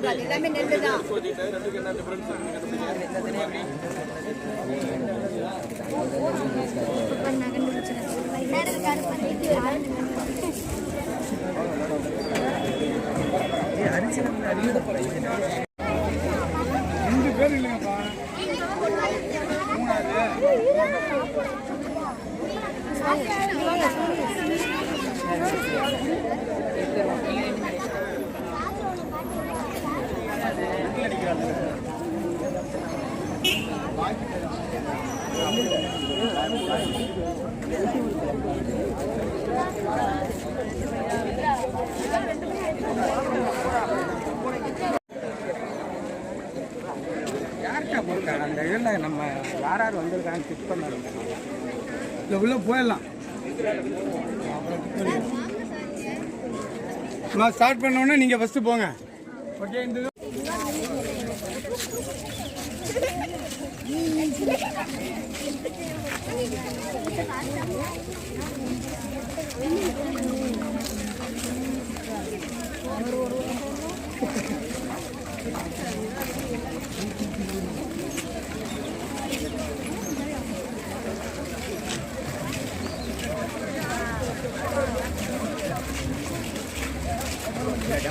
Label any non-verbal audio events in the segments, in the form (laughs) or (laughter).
ஒரே மாதிரி இருக்காது எல்லாமே நெல்லு தான். யார்கிட்ட கொடுத்தாங்க அந்த இதில் நம்ம யார் யார் வந்திருக்காங்க செக் பண்ணாங்க இல்லை உள்ளே போயிடலாம். நான் ஸ்டார்ட் பண்ணோன்னே நீங்கள் ஃபஸ்ட்டு போங்க. ஓகே இந்த (laughs)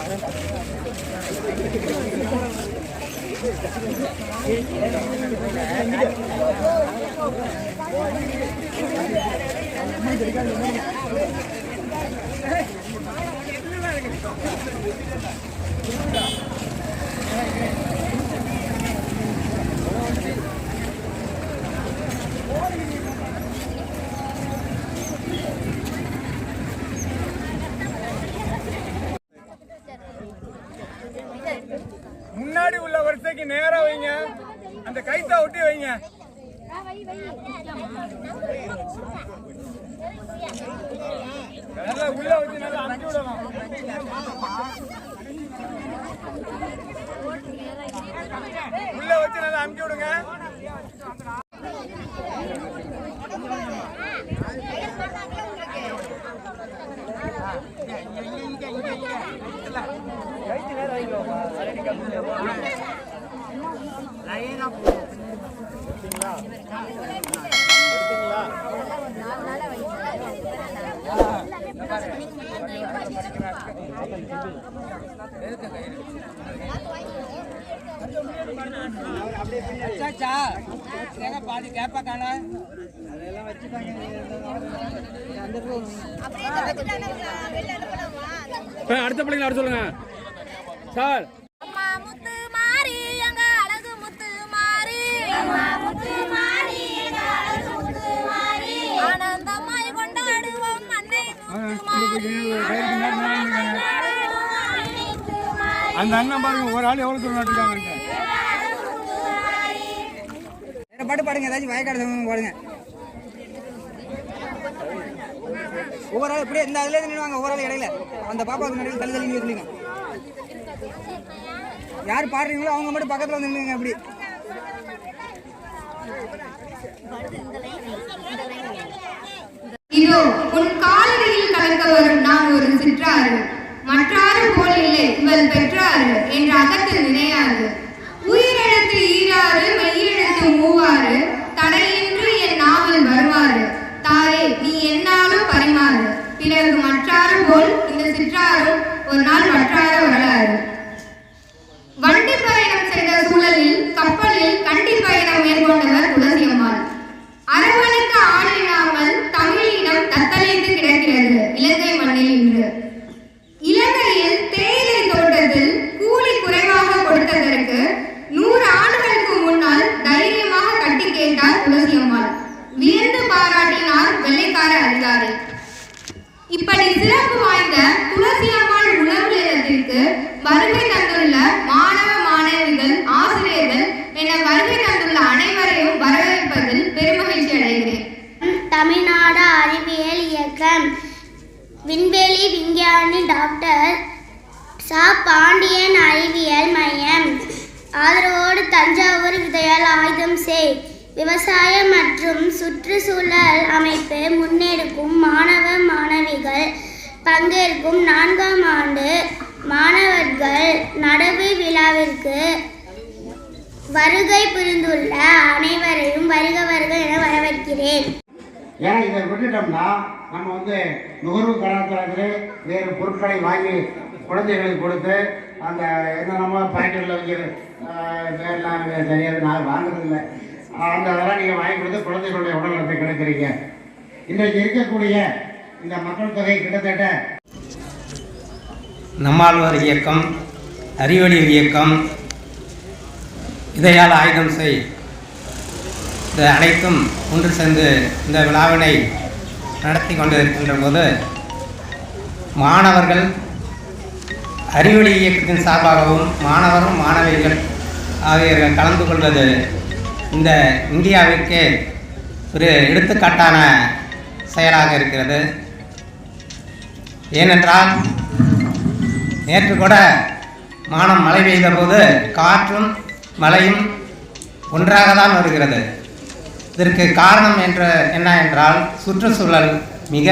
இது- முன்னாடி உள்ள வரிசைக்கு நேரா வைங்க. அந்த கைத்தா ஒட்டி வைங்க. நல்லா உள்ள வச்சு நல்லா அனுப்பி விடலாம். உள்ள வச்சு நல்லா அனுப்பி விடுங்க. அச்சாச்சா ஏங்க பாதி கேப்பா காணா அடுத்த பிள்ளைங்க அடுத்து சொல்லுங்க. சார் அந்த அண்ணன் பாருங்க ஒரு ஆள் எவ்வளவு தூரம் நட்டுருக்காங்க வேற பாட்டு பாடுங்க ஏதாச்சும் வயக்காடு சம்பந்தமா பாடுங்க. ஒவ்வொரு ஆள் இப்படியே இந்த அதுல நின்னுவாங்க ஒவ்வொரு ஆள் இடையில. அந்த பாப்பாவுக்கு நடுவில் தள்ளி தள்ளி நிறுத்துங்க யார் பாடுறீங்களோ அவங்க மட்டும் பக்கத்துல வந்து நில்லுங்க அப்படி. ஐயோ உன் காலடியில் கலங்க வரும் நான் ஒரு சிற்றாறு. மற்றாறு போல் இல்லை இவள் பெற்றாறு என்ற அகத்தில் நினையாது. உயிரிழத்து ஈராறு மெய்யிழத்து மூவாறு. தடையின்றி என் நாவல் வருவாறு. தாயே நீ என்னாலும் பரிமாறு. பிறகு மற்றாறு போல் இந்த சிற்றாரும் ஒரு நாள் மற்றாறு வரலாறு. வருகை தந்துள்ள அனைவரையும் வரவேற்பதில் பெருமகிழ்ச்சி அடைகிறேன். தமிழ்நாடு அறிவியல் இயக்கம். விண்வெளி விஞ்ஞானி டாக்டர் சா. பாண்டியன் அறிவியல் மையம். ஆதரவோடு தஞ்சாவூர் விதையால் ஆயுதம் செய். விவசாயம் மற்றும் சுற்றுச்சூழல் அமைப்பு முன்னெடுக்கும் மாணவ மாணவிகள் பங்கேற்கும் நான்காம் ஆண்டு மாணவர்கள் நடவு விழாவிற்கு வருகை புரிந்துள்ள அனைவரையும் வருக வருக என வரவேற்கிறேன். ஏன்னா இதை விட்டுட்டோம்னா நம்ம வந்து நுகர்வு கலாச்சாரத்தில் வேறு பொருட்களை வாங்கி குழந்தைகளுக்கு கொடுத்து அந்த என்னென்னமோ பாக்கெட்டில் வைக்கிற பேர்லாம் தெரியாது நான் வாங்குறதில்ல. அந்த அதெல்லாம் நீங்கள் வாங்கி கொடுத்து குழந்தைகளுடைய உடல்நலத்தை கெடுக்கிறீங்க. இன்றைக்கு இருக்கக்கூடிய இந்த மக்கள் தொகை கிட்டத்தட்ட நம்மாழ்வார் இயக்கம் அறிவொளி இயக்கம் இதையால் ஆயுதம் செய். இது அனைத்தும் ஒன்று சேர்ந்து இந்த விழாவினை நடத்தி கொண்டிருக்கின்ற போது மாணவர்கள் அறிவொளி இயக்கத்தின் சார்பாகவும் மாணவரும் மாணவிகள் ஆகியோர்கள் கலந்து கொள்வது இந்த இந்தியாவிற்கு ஒரு எடுத்துக்காட்டான செயலாக இருக்கிறது. ஏனென்றால் நேற்று கூட மானம் மழை பெய்த போது காற்றும் மழையும் ஒன்றாக தான் வருகிறது. இதற்கு காரணம் என்ற என்ன என்றால் சுற்றுச்சூழல் மிக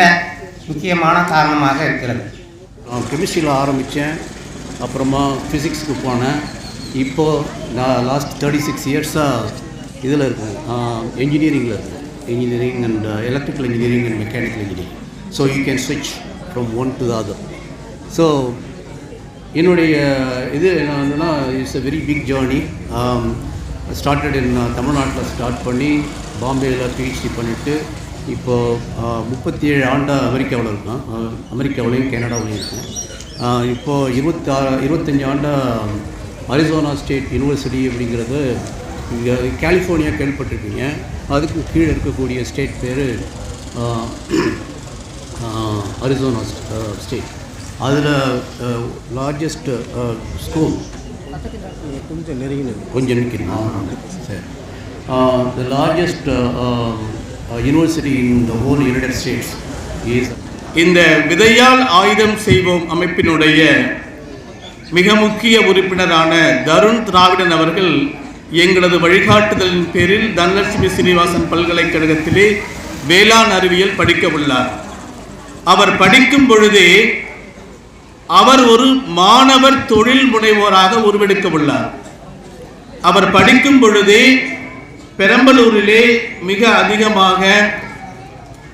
முக்கியமான காரணமாக இருக்கிறது. நான் கெமிஸ்ட்ரியில் ஆரம்பித்தேன் அப்புறமா ஃபிசிக்ஸ்க்கு போனேன். இப்போது நான் லாஸ்ட் தேர்ட்டி சிக்ஸ் இயர்ஸாக இதில் இருக்கேன். என்ஜினியரிங்கில் இருக்கேன். Engineering and electrical engineering and mechanical engineering so you can ஸ்விட்ச் from one to the other so என்னுடைய இது என்ன வந்துன்னா it's a very big journey started in தமிழ்நாட்டில் ஸ்டார்ட் பண்ணி பாம்பேயில் பிஹெச்டி பண்ணிவிட்டு இப்போது முப்பத்தி ஏழு ஆண்டாக அமெரிக்காவில் இருக்கேன். அமெரிக்காவிலையும் கனடாவிலையும் இருக்கேன். இப்போது இருபத்தாறு இருபத்தஞ்சி ஆண்டாக அரிசோனா um, ஸ்டேட் யூனிவர்சிட்டி அப்படிங்கிறது இங்கே கலிஃபோர்னியா கேள்விப்பட்டிருக்கீங்க அதுக்கு கீழே இருக்கக்கூடிய ஸ்டேட் பேர் அரிசோனா ஸ்டேட் அதில் லார்ஜஸ்ட் ஸ்கூல் கொஞ்சம் நெருங்கி கொஞ்சம் நிற்கிறீங்க சரி. The largest university in the whole United States is இந்த விதையால் ஆயுதம் செய்வோம் அமைப்பினுடைய மிக முக்கிய உறுப்பினரான தருண் திராவிடன் அவர்கள் எங்களது வழிகாட்டுதலின் பேரில் தனலட்சுமி சீனிவாசன் பல்கலைக்கழகத்திலே வேளாண் அறிவியல் படிக்க உள்ளார். அவர் படிக்கும் பொழுதே அவர் ஒரு மாணவர் தொழில் முனைவோராக உருவெடுக்க உள்ளார் அவர் படிக்கும் பொழுதே பெரம்பலூரிலே மிக அதிகமாக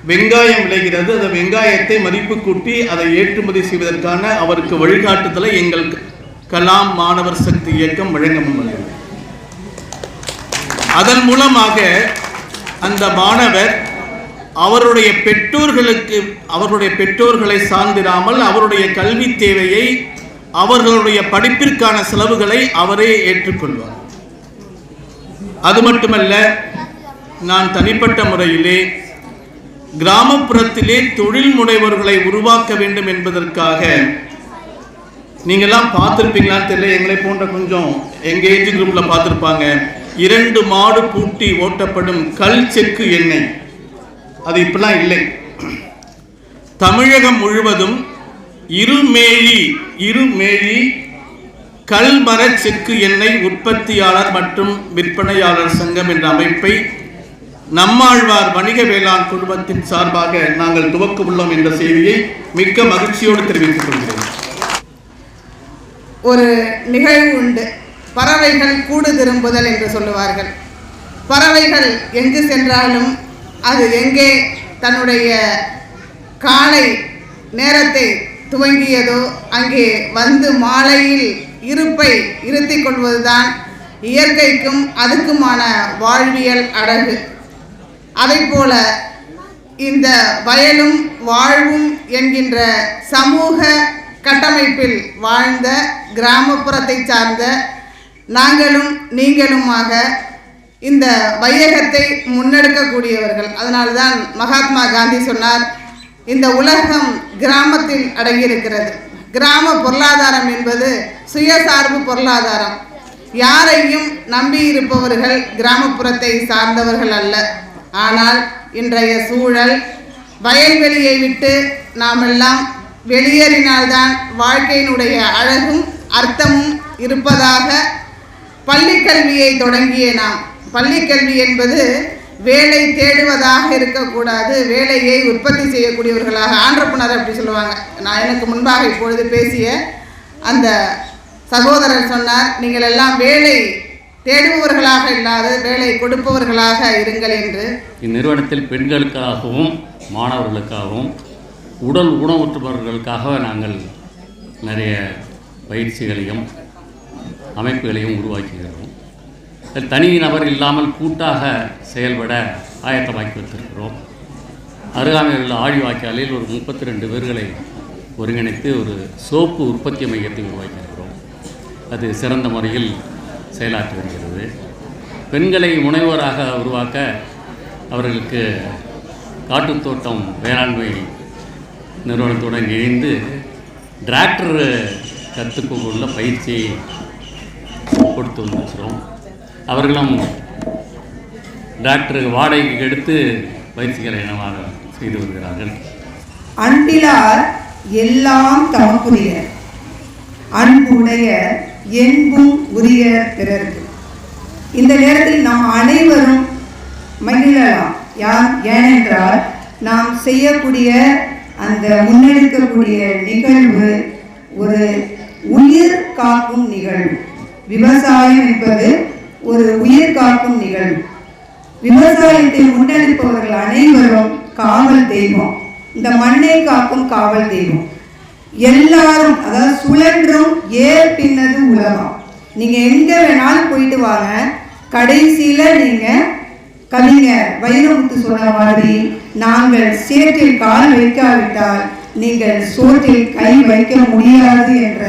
வெங்காயம் விளைகிறது. அந்த வெங்காயத்தை மதிப்பு கூட்டி அதை ஏற்றுமதி செய்வதற்கான அவருக்கு வழிகாட்டுதலை எங்கள் கலாம் மாணவர் சக்தி இயக்கம் வழங்க முன்வந்தது. அதன் மூலமாக அந்த மாணவர் அவருடைய பெற்றோர்களுக்கு அவருடைய பெற்றோர்களை சார்ந்திராமல் அவருடைய கல்வி தேவையை அவர்களுடைய படிப்பிற்கான செலவுகளை அவரே ஏற்றுக்கொள்வார். அது மட்டுமல்ல நான் தனிப்பட்ட முறையிலே கிராமப்புறத்திலே தொழில் முனைவோர்களை உருவாக்க வேண்டும் என்பதற்காக நீங்கள்லாம் பார்த்துருப்பீங்களான்னு தெரியல எங்களை போன்ற கொஞ்சம் எங்கள் ஏஜ் குரூப்பில் பார்த்துருப்பாங்க. இரண்டு மாடு பூட்டி ஓட்டப்படும் கல் செக்கு எண்ணெய். அது இப்பெல்லாம் இல்லை. தமிழகம் முழுவதும் இருமேழி இருமேழி கல்மர செக்கு எண்ணெய் உற்பத்தியாளர் மற்றும் விற்பனையாளர் சங்கம் என்ற அமைப்பை நம்மாழ்வார் வணிக வேளாண் குழுமத்தின் சார்பாக நாங்கள் துவக்க உள்ளோம் என்ற செய்தியை மிக்க மகிழ்ச்சியோடு தெரிவித்துக் கொள்கிறேன். ஒரு நிகழ்வு உண்டு. பறவைகள் கூடு திரும்புதல் என்று சொல்லுவார்கள். பறவைகள் எங்கு சென்றாலும் அது எங்கே தன்னுடைய காலை நேரத்தை துவங்கியதோ அங்கே வந்து மாலையில் இருப்பை இருத்திக் கொள்வதுதான் இயற்கைக்கும் அதுக்குமான வாழ்வியல் அழகு அதைப்போல இந்த வயலும் வாழ்வும் என்கின்ற சமூக கட்டமைப்பில் வாழ்ந்த கிராமப்புறத்தை சார்ந்த நாங்களும் நீங்களுமாக இந்த வையகத்தை முன்னெடுக்கக்கூடியவர்கள். அதனால்தான் மகாத்மா காந்தி சொன்னார் இந்த உலகம் கிராமத்தில் அடங்கியிருக்கிறது. கிராம பொருளாதாரம் என்பது சுயசார்பு பொருளாதாரம். யாரையும் நம்பி இருப்பவர்கள் கிராமப்புறத்தை சார்ந்தவர்கள் அல்ல. ஆனால் இன்றைய சூழல் வயல்வெளியை விட்டு நாமெல்லாம் வெளியேறினால்தான் வாழ்க்கையினுடைய அழகும் அர்த்தமும் இருப்பதாக பள்ளிக்கல்வியை தொடங்கிய நாம். பள்ளிக்கல்வி என்பது வேலை தேடுவதாக இருக்கக்கூடாது வேலையை உற்பத்தி செய்யக்கூடியவர்களாக ஆண்டர்பனர் அப்படி சொல்லுவாங்க. நான் எனக்கு முன்பாக இப்பொழுது பேசிய அந்த சகோதரர் சொன்னார் நீங்கள் எல்லாம் வேலை தேடுபவர்களாக இல்லாது வேலை கொடுப்பவர்களாக இருங்கள் என்று. இந்நிறுவனத்தில் பெண்களுக்காகவும் மாணவர்களுக்காகவும் உடல் ஊனமுற்றவர்களுக்காக நாங்கள் நிறைய பயிற்சிகளையும் அமைப்புகளையும் உருவாக்குகிறோம் தனி நபர் இல்லாமல் கூட்டாக செயல்பட ஆயத்தமாக்கி வைத்திருக்கிறோம். அருகாமையில் உள்ள ஆழிவாய்க்காலில் ஒரு முப்பத்தி ரெண்டு பேர்களை ஒருங்கிணைத்து ஒரு சோப்பு உற்பத்தி மையத்தை உருவாக்கியிருக்கிறோம். அது சிறந்த முறையில் செயலாற்றி வருகிறது. பெண்களை முனைவோராக உருவாக்க அவர்களுக்கு காட்டுத்தோட்டம் வேளாண்மை நிறுவனத்துடன் இணைந்து டிராக்டர் கற்றுக்கொள்ள பயிற்சியை கொடுத்து வந்திருக்கிறோம். அவர்களும் டாக்டருக்கு வாடகைக்கு எடுத்து பயிற்சிகளை இனமாக செய்து வருகிறார்கள். அன்பிலார் எல்லாம் தமக்குரிய அன்புடைய என்பும் உரிய பிறருக்கு. இந்த நேரத்தில் நாம் அனைவரும் மகிழலாம். யார்? ஏனென்றால் நாம் செய்யக்கூடிய அந்த முன்னெடுக்கக்கூடிய நிகழ்வு ஒரு உயிர் காக்கும் நிகழ்வு. விவசாயம் என்பது ஒரு உயிர் காக்கும் நிகழ்வு விவசாயத்தை முன்னெடுப்பவர்கள் அனைவரும் காவல் தெய்வம். இந்த மண்ணை காக்கும் காவல் தெய்வம். எல்லாரும் அதாவது சுழன்றும் ஏர் பின்னது உலகம். நீங்க எங்க வேணாலும் போயிட்டு வாங்க. கடைசியில நீங்க கவிஞர் வைரமுத்து சொன்ன மாதிரி நாங்கள் சேற்றில் கால் வைக்காவிட்டால் நீங்கள் சோற்றில் கை வைக்க முடியாது என்ற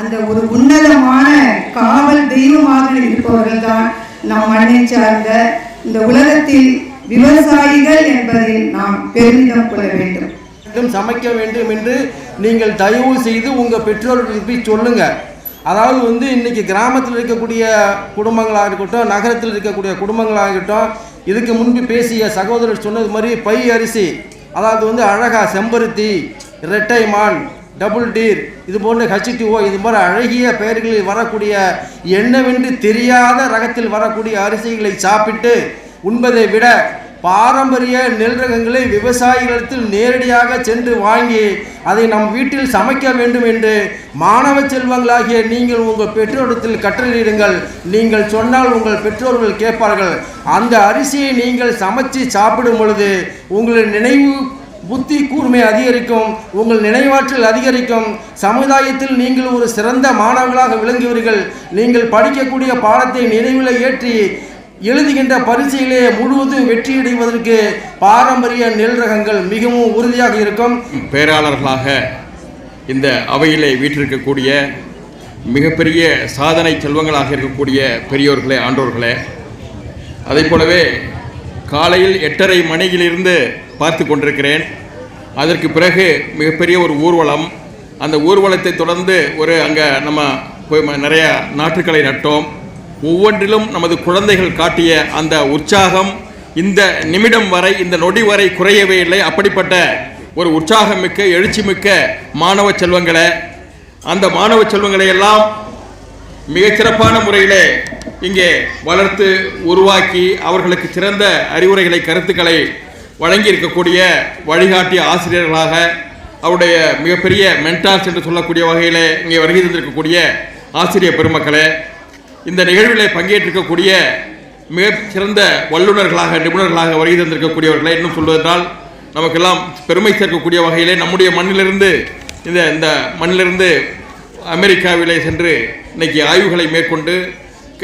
அந்த ஒரு உன்னதமான காவல் தெய்வமாக இருப்பவர்கள் தான் நம் மண்ணை சார்ந்த இந்த உலகத்தில் விவசாயிகள் என்பதில் நாம் பெருமிதம் கொள்ள வேண்டும். சமைக்க வேண்டும் என்று நீங்கள் தயவு செய்து உங்கள் பெற்றோர்களுக்கு சொல்லுங்க. அதாவது வந்து இன்னைக்கு கிராமத்தில் இருக்கக்கூடிய குடும்பங்களாக இருக்கட்டும் நகரத்தில் இருக்கக்கூடிய குடும்பங்களாக இருக்கட்டும் இதுக்கு முன்பு பேசிய சகோதரர் சொன்னது மாதிரி பை அரிசி அதாவது வந்து அழகா செம்பருத்தி ரெட்டை மான் டபுள் டீர் இது போன்ற ஹச்டிஓ இது மாதிரி அழகிய பெயர்களில் வரக்கூடிய என்னவென்று தெரியாத ரகத்தில் வரக்கூடிய அரிசிகளை சாப்பிட்டு உண்பதை விட பாரம்பரிய நெல் ரகங்களை விவசாயிகளிடத்தில் நேரடியாக சென்று வாங்கி அதை நம் வீட்டில் சமைக்க வேண்டும் என்று மாணவ செல்வங்களாகிய நீங்கள் உங்கள் பெற்றோரிடத்தில் கற்றலிடுங்கள் நீங்கள் சொன்னால் உங்கள் பெற்றோர்கள் கேட்பார்கள். அந்த அரிசியை நீங்கள் சமைச்சு சாப்பிடும் பொழுது உங்களின் நினைவு புத்தி கூர்மை அதிகரிக்கும் உங்கள் நினைவாற்றல் அதிகரிக்கும். சமுதாயத்தில் நீங்கள் ஒரு சிறந்த மாணவர்களாக விளங்குவீர்கள். நீங்கள் படிக்கக்கூடிய பாடத்தை நினைவில் ஏற்றி எழுதுகின்ற பரீட்சையிலே முழுவதும் வெற்றியடைவதற்கு பாரம்பரிய நெல் ரகங்கள் மிகவும் உறுதியாக இருக்கும். பேராளர்களாக இந்த அவையிலே வீற்றிருக்கக்கூடிய மிகப்பெரிய சாதனை செல்வங்களாக இருக்கக்கூடிய பெரியோர்களே ஆண்டோர்களே அதைப் போலவே காலையில் எட்டரை மணியிலிருந்து பார்த்து கொண்டிருக்கிறேன். அதற்கு பிறகு மிகப்பெரிய ஒரு ஊர்வலம். அந்த ஊர்வலத்தை தொடர்ந்து ஒரு அங்கே நம்ம போய் நிறைய நாற்றுக்களை நட்டோம். ஒவ்வொன்றிலும் நமது குழந்தைகள் காட்டிய அந்த உற்சாகம் இந்த நிமிடம் வரை இந்த நொடி வரை குறையவே இல்லை. அப்படிப்பட்ட ஒரு உற்சாகமிக்க எழுச்சிமிக்க மாணவ செல்வங்களை. அந்த மாணவ செல்வங்களை எல்லாம் மிகச்சிறப்பான முறையிலே இங்கே வளர்த்து உருவாக்கி அவர்களுக்கு சிறந்த அறிவுரைகளை கருத்துக்களை வழங்கி இருக்கக்கூடிய வழிகாட்டிய ஆசிரியர்களாக அவருடைய மிகப்பெரிய மென்டார்ஸ் என்று சொல்லக்கூடிய வகையில் இங்கே வருகை தந்திருக்கக்கூடிய ஆசிரியர் பெருமக்களே இந்த நிகழ்வில் பங்கேற்றிருக்கக்கூடிய மிக சிறந்த வல்லுநர்களாக நிபுணர்களாக வருகை தந்திருக்கக்கூடியவர்களை இன்னும் சொல்வதென்றால் நமக்கெல்லாம் பெருமை சேர்க்கக்கூடிய வகையிலே நம்முடைய மண்ணிலிருந்து இந்த இந்த மண்ணிலிருந்து அமெரிக்காவிலே சென்று இன்னைக்கு ஆய்வுகளை மேற்கொண்டு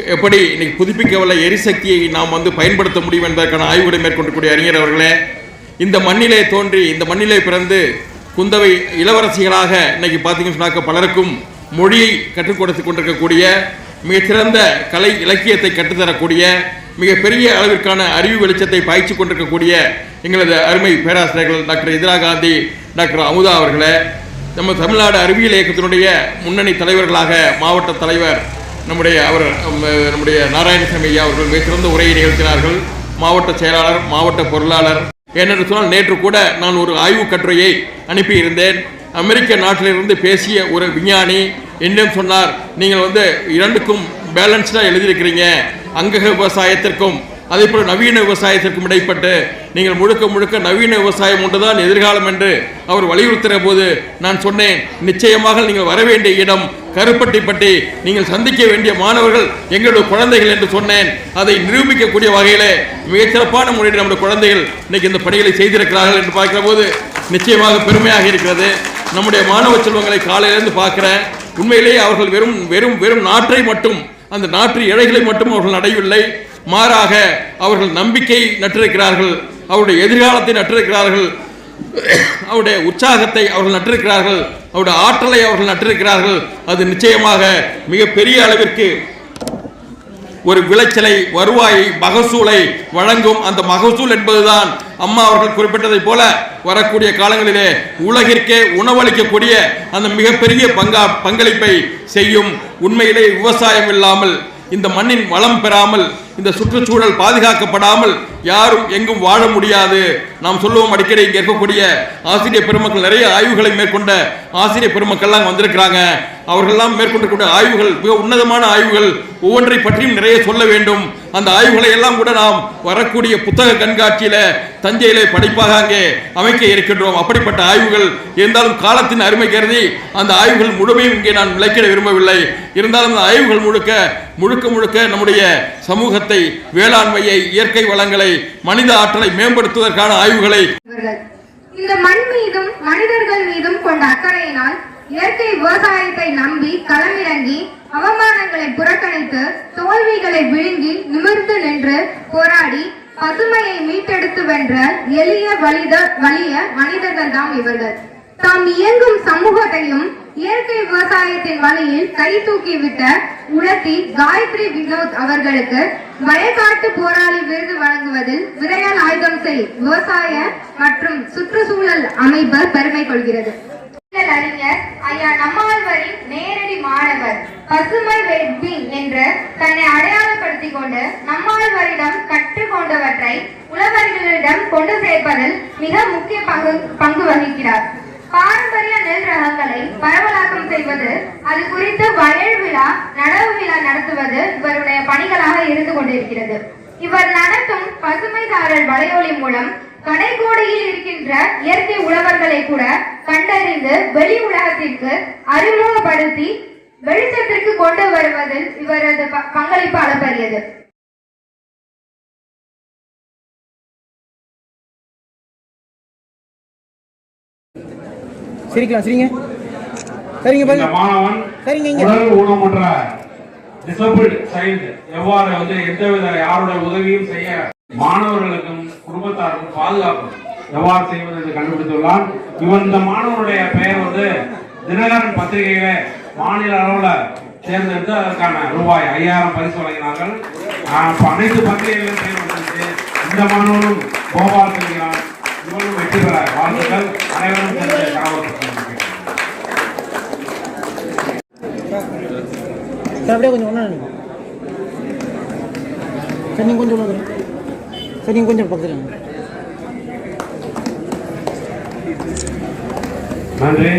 எப்படி இன்னைக்கு புதுப்பிக்கவல்ல எரிசக்தியை நாம் வந்து பயன்படுத்த முடியும் என்பதற்கான ஆய்வுகளை மேற்கொண்டக்கூடிய அறிஞர் அவர்களே இந்த மண்ணிலே தோன்றி இந்த மண்ணிலே பிறந்து குந்தவை இளவரசிகளாக இன்னைக்கு பார்த்தீங்கன்னு சொன்னாக்க பலருக்கும் மொழியை கற்றுக் கொடுத்து கொண்டிருக்கக்கூடிய மிகச்சிறந்த கலை இலக்கியத்தை கற்றுத்தரக்கூடிய மிகப்பெரிய அளவிற்கான அறிவு வெளிச்சத்தை பாய்ச்சி கொண்டிருக்கக்கூடிய எங்களது அருமை பேராசிரியர்கள் டாக்டர் இந்திரா காந்தி டாக்டர் அமுதா அவர்களை நம்ம தமிழ்நாடு அறிவியல் இயக்கத்தினுடைய முன்னணி தலைவர்களாக மாவட்ட தலைவர் நம்முடைய அவர் நம்ம, நம்முடைய நாராயணசாமி ஐயா அவர்கள் மிக சிறந்த உரையை நிகழ்த்தினார்கள். மாவட்ட செயலாளர் மாவட்ட பொருளாளர். ஏனென்று சொன்னால் நேற்று கூட நான் ஒரு ஆய்வுக் கட்டுரையை அனுப்பியிருந்தேன். அமெரிக்க நாட்டிலிருந்து பேசிய ஒரு விஞ்ஞானி என்னும் சொன்னார் நீங்கள் வந்து இரண்டுக்கும் பேலன்ஸ்டாக எழுதியிருக்கிறீங்க. அங்கக விவசாயத்திற்கும் அதே போல் நவீன விவசாயத்திற்கும் இடைப்பட்டு நீங்கள் முழுக்க முழுக்க நவீன விவசாயம் ஒன்றுதான் எதிர்காலம் என்று அவர் வலியுறுத்துகிற போது நான் சொன்னேன் நிச்சயமாக நீங்கள் வர வேண்டிய இடம் கருப்பட்டிப்பட்டி நீங்கள் சந்திக்க வேண்டிய மாணவர்கள் எங்களுடைய குழந்தைகள் என்று சொன்னேன். அதை நிரூபிக்கக்கூடிய வகையிலே மிகச்சிறப்பான முறையில் நம்முடைய குழந்தைகள் இன்னைக்கு இந்த பணிகளை செய்திருக்கிறார்கள் என்று பார்க்கிற போது நிச்சயமாக பெருமையாக இருக்கிறது. நம்முடைய மாணவ செல்வங்களை காலையிலேருந்து பார்க்குறேன் உண்மையிலேயே அவர்கள் வெறும் வெறும் வெறும் நாற்றை மட்டும் அந்த நாற்று இழைகளை மட்டும் அவர்கள் அடையவில்லை மாறாக அவர்கள் நம்பிக்கை நட்டிருக்கிறார்கள் அவருடைய எதிர்காலத்தை நட்டிருக்கிறார்கள் அவருடைய உற்சாகத்தை அவர்கள் நட்டிருக்கிறார்கள் அவருடைய ஆற்றலை அவர்கள் நட்டிருக்கிறார்கள் அது நிச்சயமாக மிகப்பெரிய அளவிற்கு ஒரு விளைச்சலை வருவாயை மகசூலை வழங்கும். அந்த மகசூல் என்பதுதான் அம்மா அவர்கள் குறிப்பிட்டதைப் போல வரக்கூடிய காலங்களிலே உலகிற்கே உணவளிக்கக்கூடிய அந்த மிகப்பெரிய பங்கா பங்களிப்பை செய்யும். உண்மையிலே விவசாயம் இல்லாமல் இந்த மண்ணின் வளம் பெறாமல் இந்த சுற்றுச்சூழல் பாதுகாக்கப்படாமல் யாரும் எங்கும் வாழ முடியாது. நாம் சொல்லுவோம் அடிக்கடி இங்கே இருக்கக்கூடிய ஆசிரியர் பெருமக்கள் நிறைய ஆய்வுகளை மேற்கொண்ட ஆசிரியர் பெருமக்கள்லாம் வந்திருக்கிறாங்க. அவர்கள்லாம் மேற்கொண்டிருக்கூடிய ஆய்வுகள் மிக உன்னதமான ஆய்வுகள் ஒவ்வொன்றை பற்றியும் நிறைய சொல்ல வேண்டும். அந்த ஆய்வுகளை எல்லாம் கூட நாம் வரக்கூடிய புத்தக கண்காட்சியில தஞ்சையிலே படிப்பாக அங்கே அமைக்க இருக்கின்றோம். அப்படிப்பட்ட ஆய்வுகள் இருந்தாலும் காலத்தின் அருமை கருதி அந்த ஆய்வுகள் முழுமையும் இங்கே நான் விளக்கிட விரும்பவில்லை. இருந்தாலும் அந்த ஆய்வுகள் முழுக்க முழுக்க முழுக்க நம்முடைய சமூகத்தை வேளாண்மையை இயற்கை வளங்களை மனித ஆற்றலை மேம்படுத்துவதற்கான ஆய்வுகளை இந்த மண் மீதும் மனிதர்கள் மீதும் கொண்ட அக்கறையினால் இயற்கை விவசாயத்தை நம்பி களமிறங்கி அவமானங்களை புறக்கணித்து தோல்விகளை விழுங்கி நிமிர்ந்து நின்று போராடி பசுமையை மீட்டெடுத்து வென்ற எளிய வலித வலிய மனிதர்கள் தாம் இவர்கள். தாம் இயங்கும் சமூகத்தையும் இயற்கை விவசாயத்தின் வழியில் கை தூக்கிவிட்ட உலத்தி காயத்ரி வினோத் அவர்களுக்கு மழைக்காட்டு போராளி விருது வழங்குவதில் விரையால் ஆயுதம் செய் விவசாய மற்றும் சுற்றுச்சூழல் அமைப்பு பெருமை கொள்கிறது. அறிஞர் ஐயா நம்மாழ்வரின் நேரடி மாணவர் பசுமை வெட்பி என்று தன்னை அடையாளப்படுத்திக் கொண்டு நம்மாழ்வரிடம் கற்றுக்கொண்டவற்றை உழவர்களிடம் கொண்டு சேர்ப்பதில் மிக முக்கிய பங்கு பங்கு வகிக்கிறார். பாரம்பரிய நெல் ரகங்களை பரவலாக்கம் செய்வது அது குறித்து வயல் விழா நடவு விழா நடத்துவது இவருடைய பணிகளாக இருந்து கொண்டிருக்கிறது. இவர் நடத்தும் பசுமைதாரர் வலையொலி மூலம் கடைகோடியில் இருக்கின்ற இயற்கை உழவர்களை கூட கண்டறிந்து வெளி உலகத்திற்கு அறிமுகப்படுத்தி வெளிச்சத்திற்கு கொண்டு வருவதில் இவரது ப- பங்களிப்பு அளப்பரியது. சிரிக்கலாம் சரிங்க. சரிங்க பாருங்க மாணவன் சரிங்க இங்க. உடல் ஊனமுற்ற டிசபிள்ட் சைல்டு எவ்வாறு வந்து எந்தவித யாருடைய உதவியும் செய்ய மாணவர்களுக்கும் குடும்பத்தாருக்கும் பாதுகாப்பு எவ்வாறு செய்வது என்று கண்டுபிடித்துள்ளான். இவன் இந்த மாணவனுடைய பெயர் வந்து தினகரன் பத்திரிகையில மாநில அளவுல தேர்ந்தெடுத்து அதற்கான ரூபாய் ஐயாயிரம் பரிசு வழங்கினார்கள். அனைத்து பத்திரிகைகளிலும் பெயர் வந்துருச்சு இந்த மாணவனும் கோபால் செல்கிறான் இவனும் வெற்றி பெற வாழ்த்துக்கள். அனைவரும் அப்படியே கொஞ்சம் ஒன்றா சார் நீங்கள் கொஞ்சம் உள்ள சார் நீங்கள் கொஞ்சம் பக்கத்தில். நன்றி.